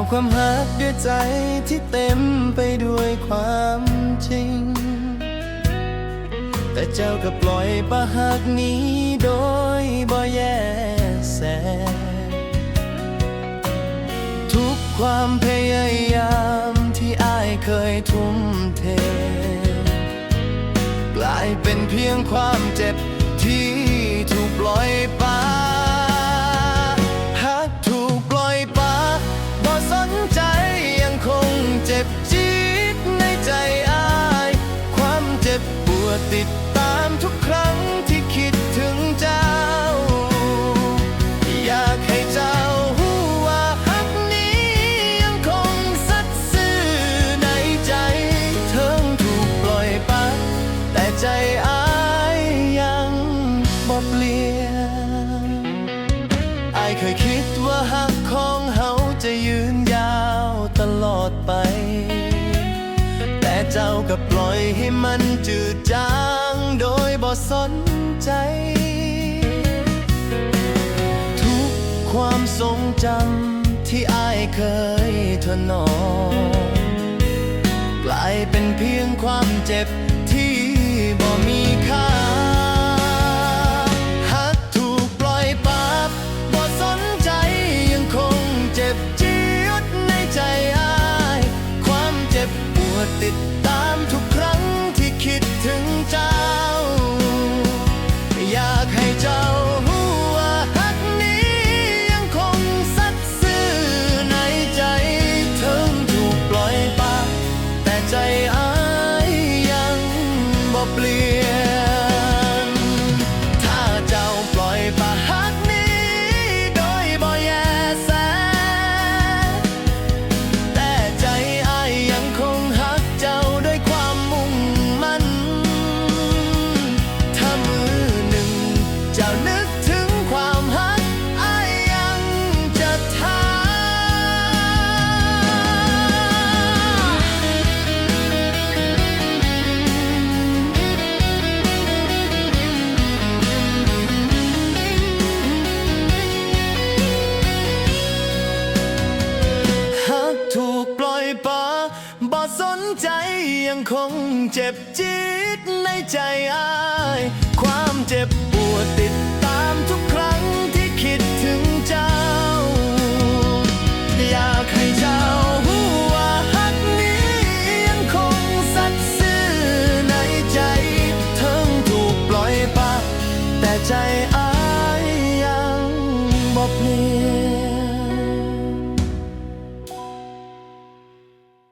อบความหักด้วยใจที่เต็มไปด้วยความจริง แต่เจ้าก็ปล่อยปะหักนี้โดยบ่แยแส ทุกความพยายามที่อายเคยทุ่มเท กลายเป็นเพียงความเจ็บที่ถูกปล่อยไป ติดตามทุกครั้งที่คิดถึงเจ้า อยากให้เจ้าหูว่าฮักนี้ยังคงสัตย์ซื่อในใจ เทิงถูกปล่อยไปแต่ใจอายยังบ่เปลี่ยนอายเคยคิดว่าฮักของเฮาจะยืน ก็ปล่อยให้มันจืดจางโดยบ่สนใจ ทุกความทรงจำที่อายเคยทนอมกลายเป็นเพียงความเจ็บ ใจยังคงเจ็บจี๊ดในใจอาย ความเจ็บปวดติดตามทุกครั้งที่คิดถึงเจ้า อยากให้เจ้าหัว่าหักนี้ยังคงสัตย์ซื่อในใจทั้งถูกปล่อยปะแต่ใจอายยังบอเปลี่